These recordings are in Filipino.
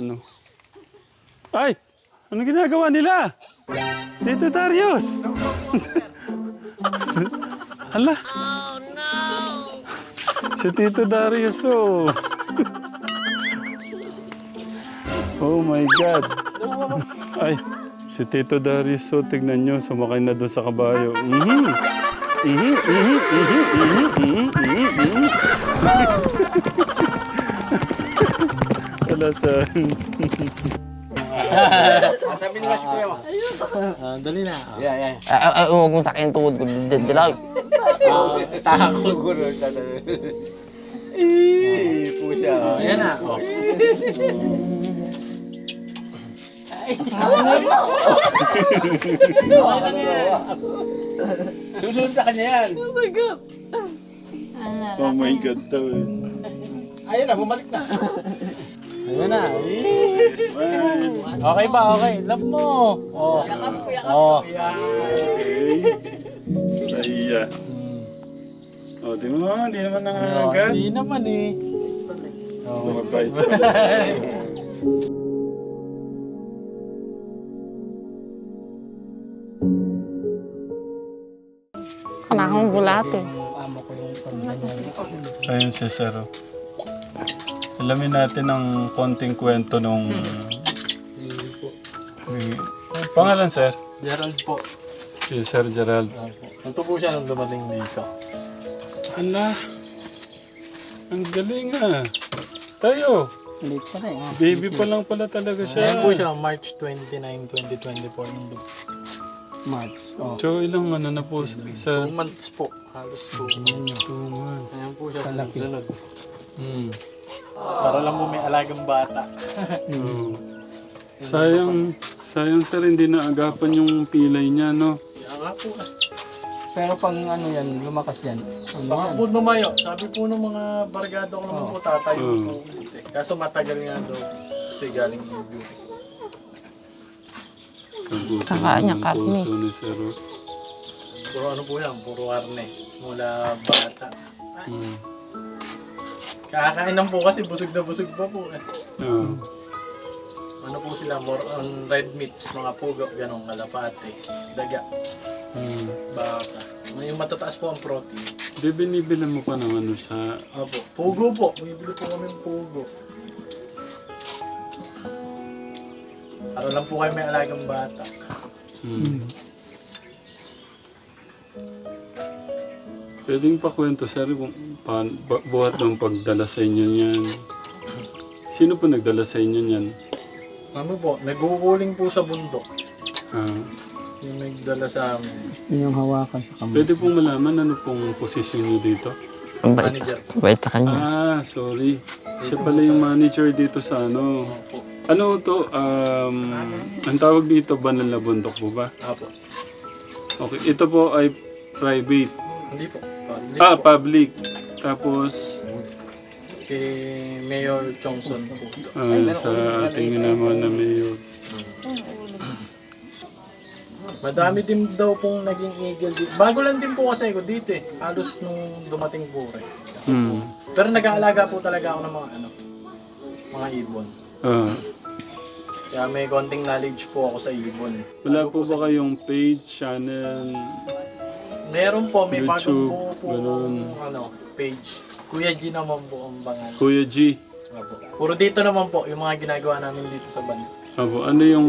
ano. Ay! Ano ginagawa nila? Tito Darius! Hala! Oh no! si Tito Darius oh! oh my God! Ay! Si Tito Darius oh, tignan nyo, sumakay na doon sa kabayo. Mhm! Mhm, mhm, mhm, mhm, mhm, mhm, mhm. Wala sa... Ah, dali na. Yeah, yeah. Ay, ay, ay, huwag mong sakyan tuhod ko. Dilaw. Takot ko rin. Eh, pusa. Oh, yan na. Oh. Susunod sa kanya yan. Oh my God daw eh. Ayun na, bumalik na. Ayan na. Okay ba? Okay. Love mo. Oh. Oh. Okay. Saya. Oh, di mo naman, di naman Oh, nangangagat. Hindi naman eh. Mabait pala. Kanakang bulate. Ayun si Sero. Alamin natin ang konting kwento nung... May- Pangalan, sir? Gerald po. Si Sir Gerald. Ito po siya nung dumating dito. Ala, ang galing ah. Tayo, Late pa na eh. baby pa lang pala talaga Ayan siya. po siya, March 29, 2024. nung March. Oh. So, ilang ano na po sa... Two months po. Halos two months. Two months. Ayan po siya sunod. Hmm. Para lang po may alagang bata. Oo. Sayang, sayang sir, hindi naagapan yung pilay niya, no? Kaya nga po. Pero pang ano yan, lumakas yan. Ano Baka yan? po lumayo. Sabi po ng mga bargado ko naman po tatayo Oo. po. eh. Kaso matagal nga daw. Kasi galing yung beauty. Kagutin Kakain niya ng karne. puso ni sir. oh. Puro ano po yan, puro arne. Mula bata. Hmm. Kakain lang po kasi busog na busog pa po eh. Oo. Ano po sila, more on red meats, mga pugo, ganong kalapate, daga, Hmm. baka. Yung matataas po ang protein. Di binibilan mo pa ng ano sa... Opo, pugo po. Bumibili po kami ng pugo. Para lang po kayo may alagang bata. Hmm. Pwedeng pa kwento, sir, kung pa, ba- buhat ng pagdala sa inyo niyan. Sino po nagdala sa inyo niyan? Ano po, nag-uuling po sa bundok. Ah, Yung nagdala sa amin. Yung hawakan sa kamay. pwede pong malaman ano pong posisyon niyo dito? Ang bait. Manager. Bait sa kanya. Ah, sorry. Siya pala yung manager dito sa ano. Ano to? Um, ang tawag dito, Banal na Bundok po ba? Opo. Okay, ito po ay private. Hindi po. Hindi Ah, po. public. Tapos, Kay Mayor Chongson po. ah, sa ating naman na mayor. Madami din daw pong naging eagle dito. Bago lang din po kasi ako dito eh. Halos nung dumating po rin. Hmm. Pero nag-aalaga po talaga ako ng mga ano, mga ibon. Ah. Kaya may konting knowledge po ako sa ibon. Wala po ba kayong page, channel? Meron po, may YouTube, bagong po, po ganun. ano, page. Kuya G naman po ang pangalan. Kuya G. Apo. Puro dito naman po, yung mga ginagawa namin dito sa band. Apo, ano yung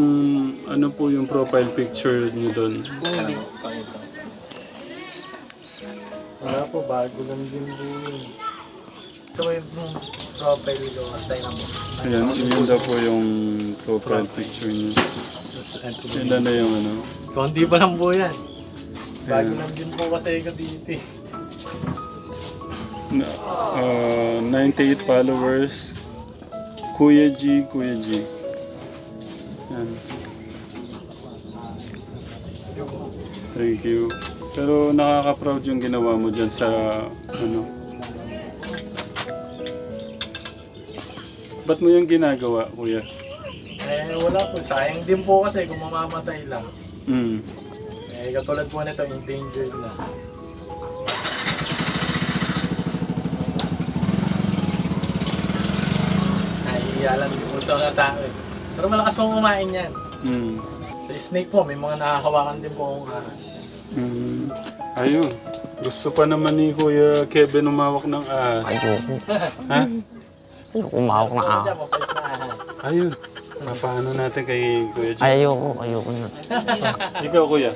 ano po yung profile picture niyo doon? Ano, pakita. Wala po, bago lang din po yun. Ito yung profile ko, tayo na po. Ayan, yun daw po yung profile picture niyo. Ilan na yung ano? Konti pa lang po yan. Bago lang din po kasi ako dito eh. Na, ah, 98 followers. Kuya G, Kuya G. Yan. Thank you. Pero nakaka-proud yung ginawa mo dyan sa ano. Ba't mo yung ginagawa, kuya? Eh, wala po. Sayang din po kasi kung mamamatay lang. Mm. Eh, katulad po nito, endangered na. Lang din po sa mga tao eh. Pero malakas pong kumain yan. Mm. Sa snake po, may mga nakahawakan din po akong ahas. Mm. Ayun. Gusto pa naman ni Kuya Kevin umawak ng ahas. Ayoko. Ha? Ayoko umawak na ahas. Ayun. Paano natin kay Kuya Jim? Ayoko, ayoko na. Ikaw, Kuya.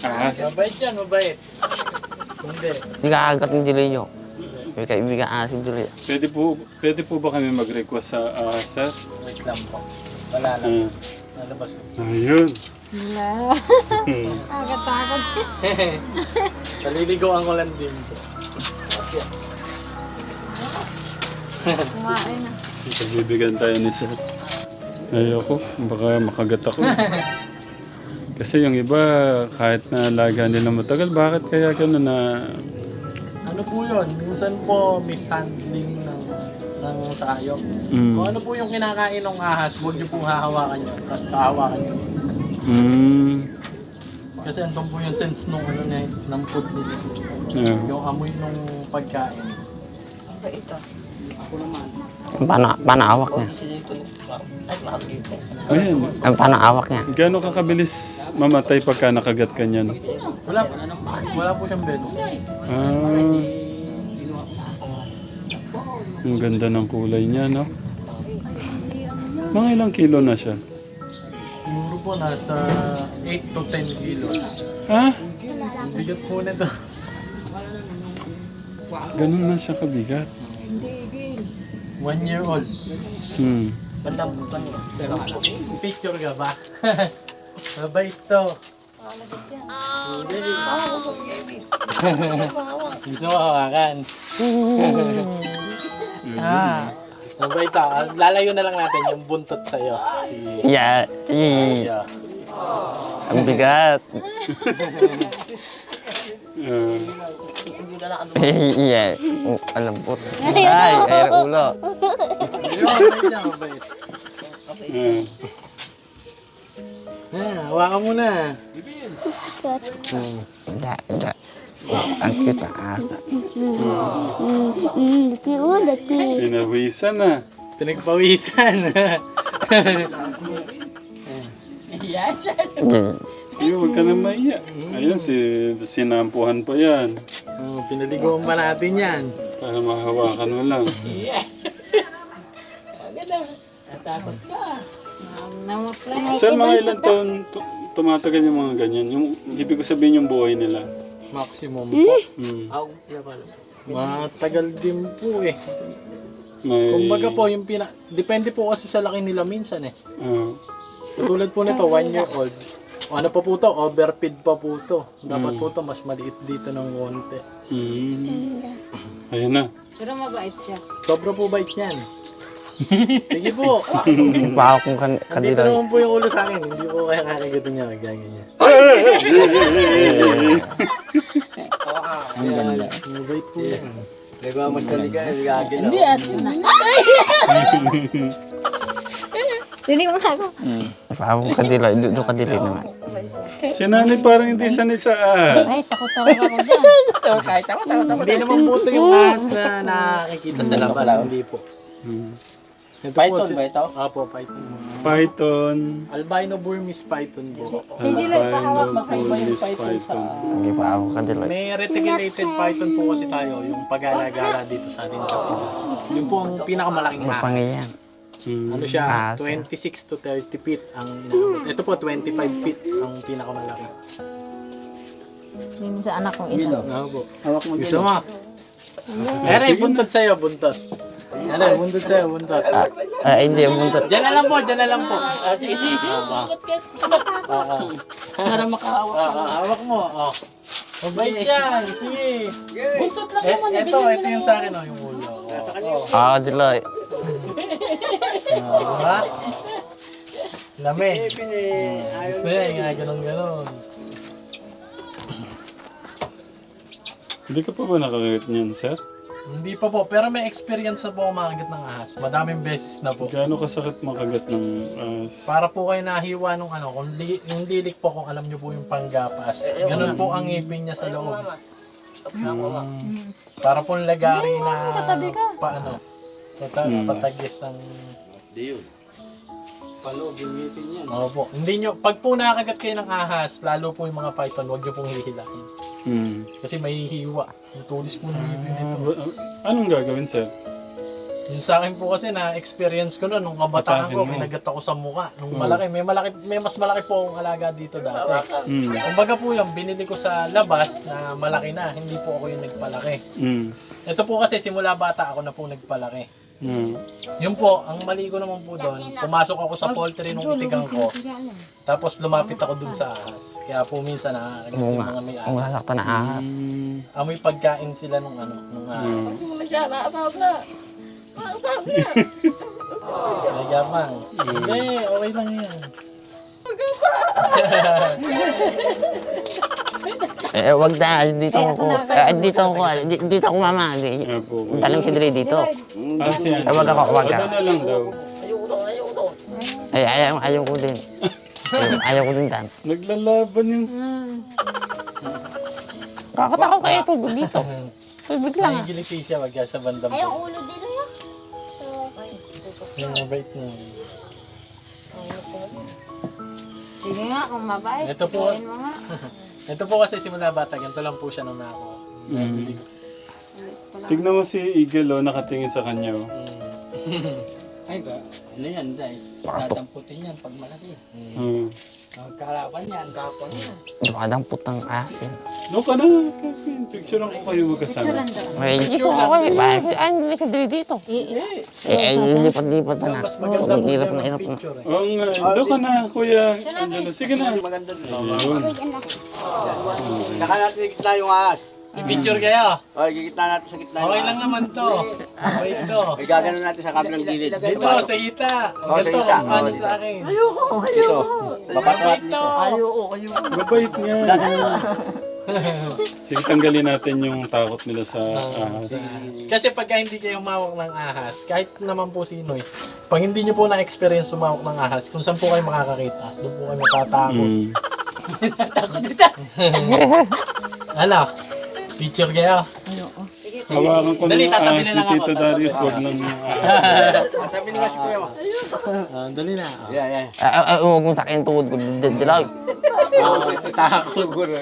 Ahas. Mabait yan, mabait. Hindi. Hindi kakagat ng delay nyo. May kaibigan asin delay. Pwede po, pwede po ba kami mag-request sa ahas, sir? Wait lang po. Wala lang. Ah, Nalabas. ayun. Wala. Agad-agad. Kaliligoan ko lang din po. Kumain na. Pagbibigyan tayo ni sir. Ayoko. Baka makagat ako. Kasi yung iba, kahit na alaga nila matagal, bakit kaya gano'n na... Ano po yun? Minsan po mishandling ng, ng sayop. Mm, Kung ano po yung kinakain ng ahas, huwag niyo pong hahawakan yun. Tapos hahawakan niyo. mm, Kasi andun po yung sense nung ano na ng food nila. yeah. Yung amoy nung pagkain. Paano, paano awak niya? Ayun. Ay, paano awak niya? Gano'n kakabilis mamatay pagka nakagat ka niyan? Wala, wala po siyang bed. Ah. Ang ganda ng kulay niya, no? Mga ilang kilo na siya? Siguro po nasa 8 to 10 kilos. Ha? Ang bigat po nito. Ganun na siya kabigat. One year old. Hmm. Picture ka ba? Mabait to. Gusto mo hawakan? Ah. Mabait to. Ah, Lalayo na lang natin yung buntot sa'yo. Yeah. Eh, Yeah. ang bigat. Ah, Eh, yeah. Oh, alam po. Ay, ay, ang ulo. Yun, niya, mabait. ah. Ah, hawakan mo na. Hindi, hindi. Oh, ang cute ng asa. Pinawisan na. Pinagpawisan. Hindi. Iyo, huwag ka na maiya. Ayun, si, sinampuhan pa yan. oh, pinaligoan pa natin yan. Para mahawakan mo lang. Namutla. Sir, mga ilang taon tu- tumatagal yung mga ganyan? Yung, ibig ko sabihin yung buhay nila. Maximum po. Hmm. Matagal din po eh. May, Kumbaga po, yung pina... Depende po kasi sa laki nila minsan eh. ah, Tulad po nito, one year old. Ano pa po to? Overfeed pa po to. Dapat po to mas maliit dito ng konti. hmm. Ayun na. Pero mabait siya. Sobra po bait niyan. Sige po. Pao kung kan Dito kadila. naman po yung ulo sa akin. Hindi po kaya kakagatin niya. Ganyan niya. Ang ganda. Mabait po yan. Nagmamasdali ka, nagagalaw. Hindi, asin na. Hindi mo na ako. Pao kung kadila. Doon kadila naman. Si nanay parang hindi sanay sa ahas. Ay, takot talaga ako dyan. Hindi naman ito yung ahas na nakikita sa labas. Hindi po. Ito Python si- ba ito? Apo, python. Python. Albino Burmese python po. Albino, police python. Hindi pa ako kadila. May reticulated python po kasi tayo, yung pag-alagala dito sa atin sa Pinas. Yun po ang pinakamalaking ahas. Pangiyan. Hmm. Ano siya, Ahas, 26 to 30 feet ang inaabot. Ito po, 25 feet ang pinakamalaki. Yung sa anak kong isa. Ano po? Hawak mo Gusto mo? Pero buntot sa'yo, buntot. Ano, buntot sa'yo, buntot. Ah, hindi, ang buntot. Diyan na lang po, diyan na lang po. Ah, sige, sige. Para makahawak. hawak mo. Oh. Mabait yan, sige. Buntot lang naman. Ito, ito yung sa akin, oh, yung ulo. Oh. Ah, kadila. Oh, ha? Lamig. Gusto niya, yung ganon-ganon. Hindi ka pa ba nakakagat niyan, sir? Hindi pa po, pero may experience na po ako makagat ng ahas. Madaming beses na po. Gaano kasakit makagat ng ahas? Para po kayo nahiwa nung ano, kung li, yung lilik po kung alam nyo po yung panggapas. Ganun po ang ngipin niya sa loob. Mm. Para po lagari na katabi ka. paano. Pata Hmm. Patagis ang... Di yun. Palo, gimitin yan. Opo. Hindi nyo, pag po nakakagat kayo ng ahas, lalo po yung mga python, huwag nyo pong hihilahin. Mm. Kasi may hiwa. Yung tulis po ng bibig nito. Ba- Anong gagawin, sir? Yung sa akin po kasi na-experience ko noon nung kabataan ko, mo. may nagat ako sa mukha. Nung Hmm. malaki, may malaki, may mas malaki po akong alaga dito dati. Mm. Kumbaga po yung binili ko sa labas na malaki na, hindi po ako yung nagpalaki. Mm. Ito po kasi simula bata ako na po nagpalaki. Mm. Yun po, ang mali ko naman po doon, pumasok ako sa poultry nung itigang ko, tapos lumapit ako dun sa ahas. Kaya po minsan nakakagat Oo yung nga. mga may Ang ahas. nasaktan na ahas. Mm. Amoy pagkain sila nung ano, nung ahas. Nagyabang. Hindi, okay lang yan. Eh, wag na. Dito ako. Eh, dito ako. di- Dito ako, mama. Di- Ah, po. Talang si Dre dito. Ah, si Eh, wag ako, wag ako. na lang daw. Ay, ayaw, ayaw ko din. Ayaw, ayaw ko din, Dan. Naglalaban yung... Kakatakot kayo tubig dito. Tubig lang. ah. Nahigiliti siya, wag yan sa bandang Ay, ang ulo dito yun. Yung mabait na. Sige nga, kung mabait. Ito po. Mo nga. Ito po kasi simula bata, ganito lang po siya nung nako. Mm. Tignan mo si Eagle, oh, nakatingin sa kanya. Oh. Ay ba, ano yan, dahil tatamputin yan pag malaki. Mm. Ang kalaban yan, kapon yan. Dumadang putang asin. No ka na, Kevin. Picture ko kayo magkasama. Picturean daw. Ay, dito ako. eh. Bakit? Ay, hindi si Dre dito. Eh, ay, lipat-lipat na. Mas maganda Ang hirap na hirap na. picture eh. Oo nga, doon ka na, kuya. Angelo. Sige na. Ayun. Saka natin sa gitna yung ahas. May picture kayo. Okay, gigitna natin sa gitna yung Okay ahas. lang naman to. Okay to. Ay, natin sa kabilang gilid. Dito, sa hita. Oh, sa Ganito, hita. kung paano Oh, sa akin. Dito. Papakuat Dito. Mabait nga. Sige, tanggalin natin yung takot nila sa ahas. Kasi pagka hindi kayo humawak ng ahas, kahit naman po sino eh, pag hindi nyo po na-experience humawak ng ahas, kung saan po kayo makakakita, doon po kayo matatakot. Mm. Ano? Picture kayo? Hawakan ko na Dali, yung tatabi ahas na ni lang ako, Tito Darius. Wag lang yung ahas. Sabi nila si Kuya. Ah, dali na. Yan, yan. Ay, ay, ay, huwag mong sakin tuhod ko. Dilaw. Takot. Siguro.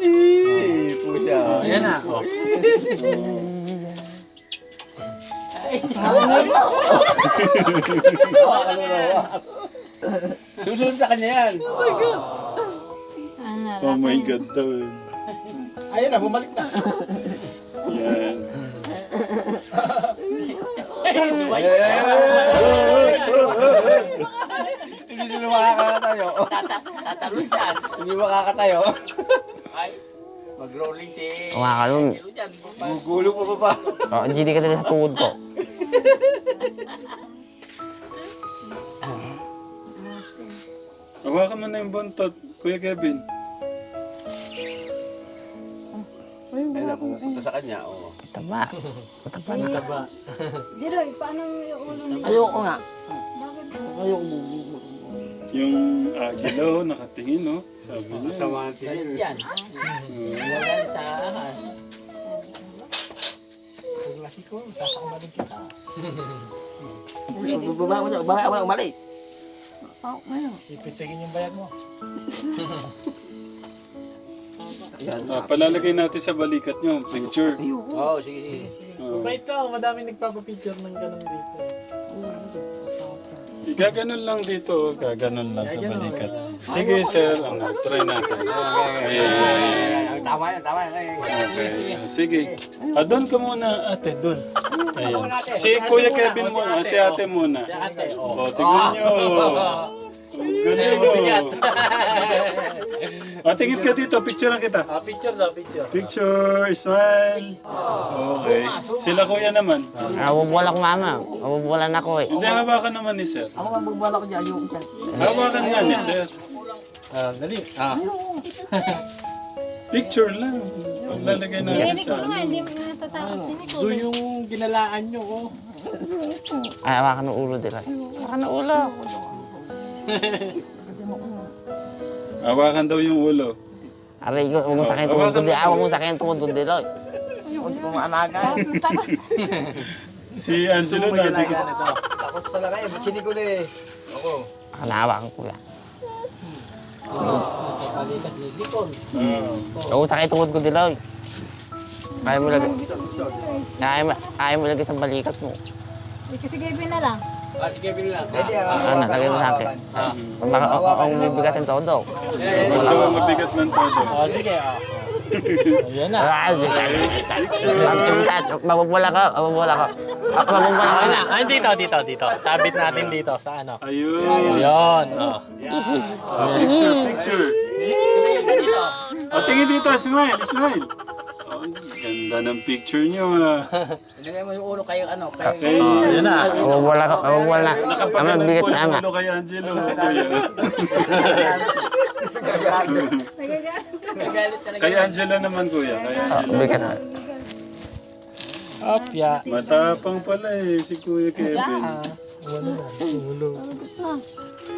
Eh, pusa. Oh, yan na. Oh. Susunod sa kanya yan. Oh my God daw. Ayun na, bumalik na. Yan. Hindi sila makakatayo. Tatalon yan. Hindi makakatayo. Ay, mag-rolling si... Kumakalun. Diyan, Gugulo pa pa pa. Oh, hindi ka sa tuhod ko. Hawakan mo na yung buntot, Kuya Kevin. Ayun na, pumupunta sa kanya. Oh. Taba. Taba na. Diroy, paano yung ulo niya? Ayoko nga. Yung agilo, nakatingin, no? Sabi niya. Sa mga tingin. yan. Wala sa ahas. Pag laki ko, sasakmalin kita. Ipitikin yung bayad mo. Ah, palalagay natin sa balikat nyo, picture. Oo, sige, sige. Oh. Ba ito, madami nagpapapicture ng ganun dito. Gaganon lang dito, gaganon lang sa balikat. Sige, sir, ano, try natin. Ayan. Tama yan, tama Okay, sige. Ah, doon ka muna, ate, doon. Ayan. Si Kuya Kevin muna, si ate muna. Si ate, oh. O, tingnan nyo. Galing o. Ah, tingin ka dito, picture kita. Ah, picture daw, picture. Picture, smile. Okay. Sila kuya naman. Nabubuwala ko mama. Nabubuwala na ako eh. Hindi, hawakan naman ni sir. Ako nga magbala ko dyan, ayoko dyan. Hawakan nga ni sir. Ah, dali. Ah. Picture lang. Paglalagay natin Hindi sa ko nga, ano. hindi mo natatakot si Nico. So yung ginalaan nyo, oh. Ay, hawakan ng ulo dila. Hawakan ng ulo. Hawakan daw yung ulo. Aray huwag mong sakin tuhod ko. di- Ah, huwag mong sakin tuhod ko dila. Takot, takot. Si Angelo na. Takot pala kayo, ba't ko na eh. Ako. Kanawa ko kuya. Sa balikat ni Dikon. Oo, sakit ko dilaw. Kaya mo lagay. Kaya mo, kaya mo lagay sa balikat mo. Eh, Kasi gabi na lang. Pwede ah. Ano, lagay mo sa akin. Baka ako ang bibigatin todo. Wala ko. ang mabigat ng todo. Oh, sige. Oh. Ayan na. Ah, bibigat. Mabubula ka, mabubula ka. Ah, Mabubula ka na. Ay, dito, dito, dito. Sabit natin dito sa ano. Ayun. Yun. Oh. Ah, picture, picture. O, tingin dito. Smile, smile. Oh, ganda ng picture niyo ah. Ilagay mo yung ulo kayo ano, kayo. Oh, yun na. Mabubula ka, Nakapagalan bigat po yung ulo kay Angelo. Kuya. Kay Angelo naman kuya. Kay Ah, Angelo. Bigat. Opya. Matapang pala eh si Kuya Kevin.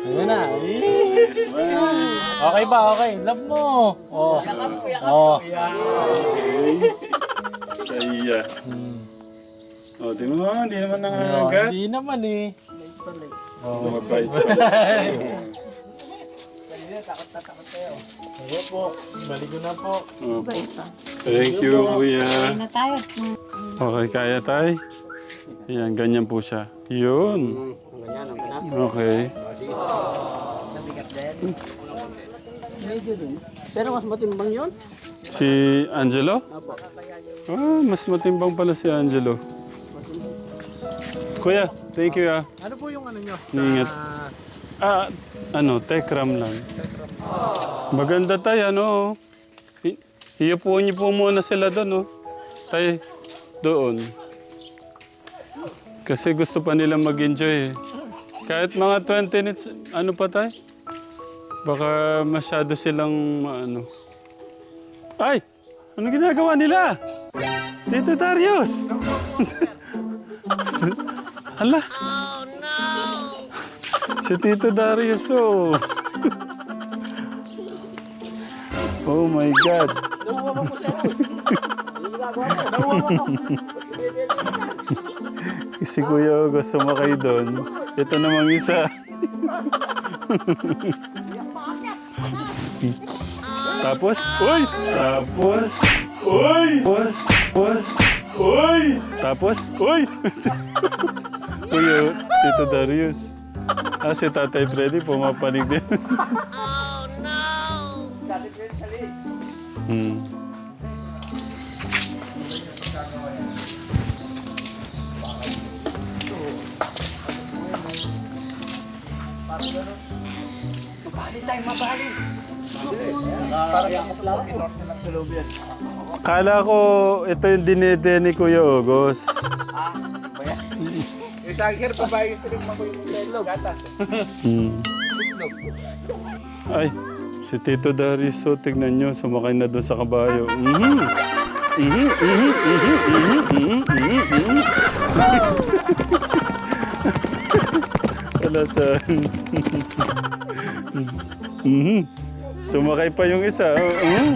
Ayan na. Smile. Okay ba? Okay. Love mo. Oh. Oh. Saya. O, di mo, hindi naman Oh, nangangagat. Hindi naman eh. Oh, mabait pala. Sige po. Baligo na po. Opo. Thank you, Kuya. Na tayo. Okay, kaya tay? Ayan, ganyan po siya. Yun. Okay. Pero mas matimbang yun. Si Angelo? Ah, mas matimbang pala si Angelo. Kuya, thank you ah. Ano po yung ano nyo? Ingat. Ah, ano, tekram lang. Maganda tayo, ano. I- Iyupuan niyo po muna sila doon, oh. Tay, doon. Kasi gusto pa nila mag-enjoy eh. Kahit mga 20 minutes, ano pa tay? Baka masyado silang, ano. Ay! Ano ginagawa nila? Tito Darius! Hala! Si Tito Darius, oh. Oh my God. si Kuya Ogo sumakay doon. Ito namang isa. Tapos, uy! Tapos, uy! Tapos, tapos, uy! Tapos, uy! Kuya, Tito Darius. Ah, si Tatay Freddy pumapanig din. Hmm. Kala ko ito yung dinede ni Kuya Ogos. Yung tiger pa ba yung tinigman ko yung? Gatas. Hmm. Ay, si Tito Darius, so tignan nyo, sumakay na doon sa kabayo. Mhm. Mhm, mhm, mhm, mhm, mhm, mhm, mhm. Wala sa... Mhm. Sumakay pa yung isa. Oh, mhm.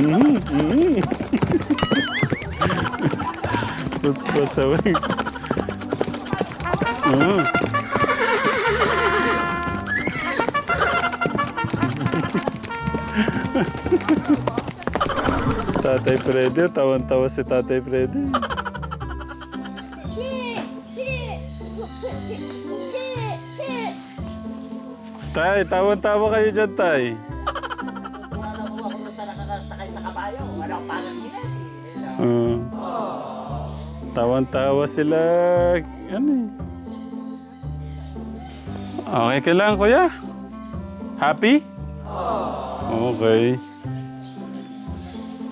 Mhm, mhm. Pasaway. Mhm. Tatay Freddy, tawan-tawa si Tatay Freddy. Tay, tawan-tawa kayo dyan, Tay. Uh, tawan-tawa sila. Ano eh. Okay ka lang, kuya? Happy? Okay.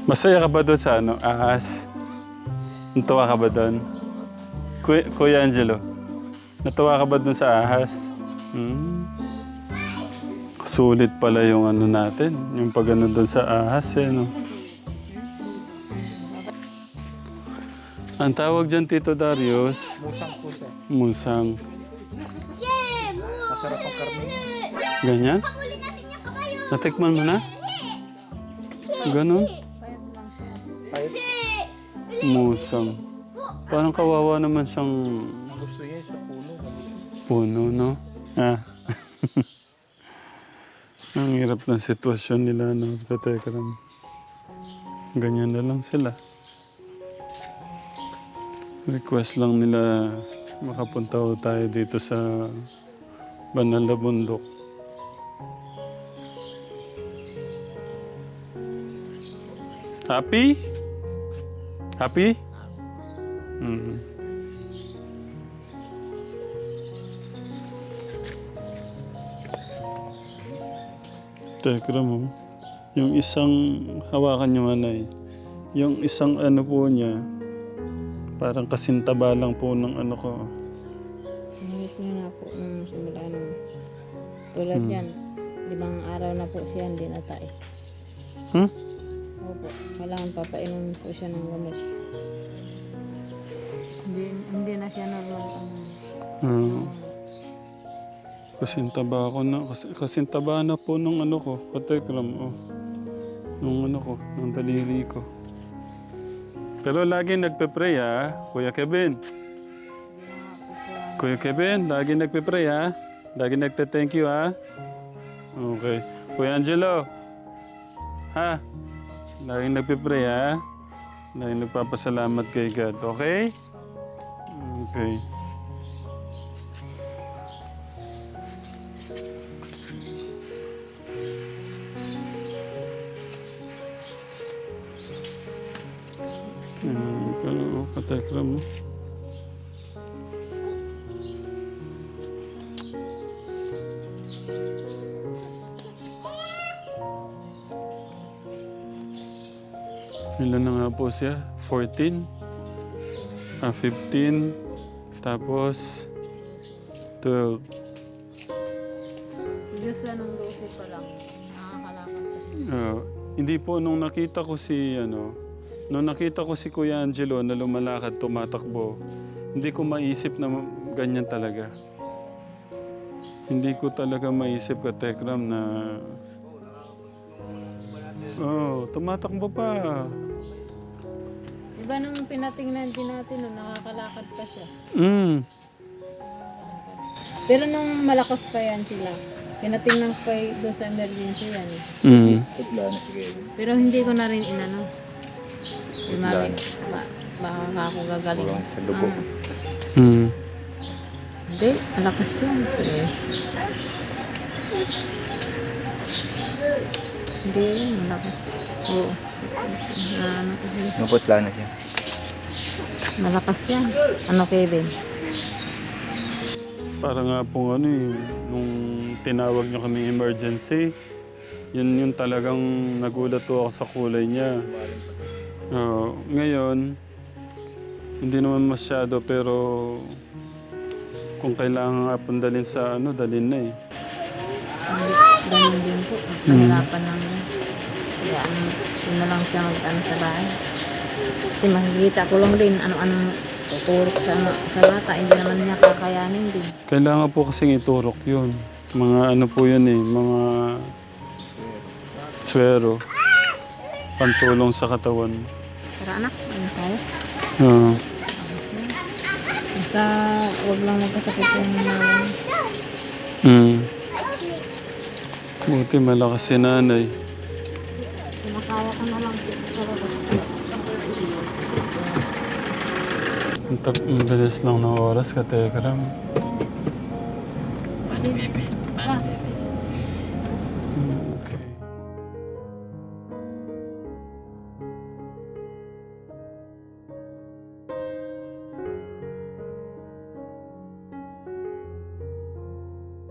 Masaya ka ba doon sa ano? Ahas? Natuwa ka ba doon? Kuya, Kuya Angelo, natuwa ka ba doon sa ahas? Hmm. Sulit pala yung ano natin, yung pag ano doon sa ahas eh, no? Ang tawag dyan, Tito Darius, Musang po siya. musang. Masarap ang karne. Ganyan? Natikman mo na? Ganon? Musang. Parang kawawa naman siyang Gusto niya sa puno. puno, no? Ah. Ang hirap ng sitwasyon nila, no? Katekram. Ganyan na lang sila. Request lang nila makapunta ho tayo dito sa Banal na Bundok. Happy? Happy? Mm. Teka mo. Yung isang hawakan yung anay. Yung isang ano po niya, parang kasintaba lang po ng ano ko. Nangis niya na po nung simula nung tulad yan. Limang araw na po siya hindi natay. Hmm? Kailangan papainom po siya ng gamot. Hindi, hindi na siya normal ang Uh, kasintaba ako na, kas, kasintaba na po nung ano ko, katekram, oh. Nung ano ko, nung daliri ko. Pero lagi nagpe-pray ha, Kuya Kevin. Kuya Kevin, lagi nagpe-pray ha. Lagi nagte-thank you ha. Okay. Kuya Angelo. Ha? Lagi nagpe-pray ha. Lagi nagpapasalamat kay God. Okay? Okay. Siya? 14? Ah, 15? Tapos 12. Si Joshua nung 12 pa lang, nakakalakad pa siya. Ah, hindi po nung nakita ko si ano, nung nakita ko si Kuya Angelo na lumalakad, tumatakbo, hindi ko maisip na ganyan talaga. Hindi ko talaga maisip ka Tekram na Oh, tumatakbo pa. Diba nung pinatingnan din natin nung nakakalakad pa siya. Mm. Pero nung malakas pa yan sila, pinatingnan ko kay doon sa emergency yan. eh. Mm. Pero hindi ko na rin inano. Di mali, ba, baka nga ako gagaling. Sa dugo. Mm. hindi, malakas yan. Eh. Hindi, malakas. Oo. Ano Maputla na siya. malakas yan. Ano Kevin? Para nga pong ano eh, nung tinawag niyo kami emergency, yun yung talagang nagulat po ako sa kulay niya. Oo, ngayon, hindi naman masyado pero kung kailangan nga pong dalhin sa ano, dalhin na eh. Ganun din po. Nahirapan yan. Kaya ano, yun na lang siya mag-ano sa bahay. Kasi makikita ko lang din ano-anong tuturok sa, sa bata. Hindi naman niya kakayanin din. Kailangan po kasing iturok yun. Mga ano po yun eh, mga swero. Pantulong sa katawan. Tara anak, ano tayo? Oo. Basta huwag lang magkasakit yung mga Mm. Buti malakas si nanay. Kumakaya ka na lang. Bilis lang ng oras, katekram. Paano, bebe?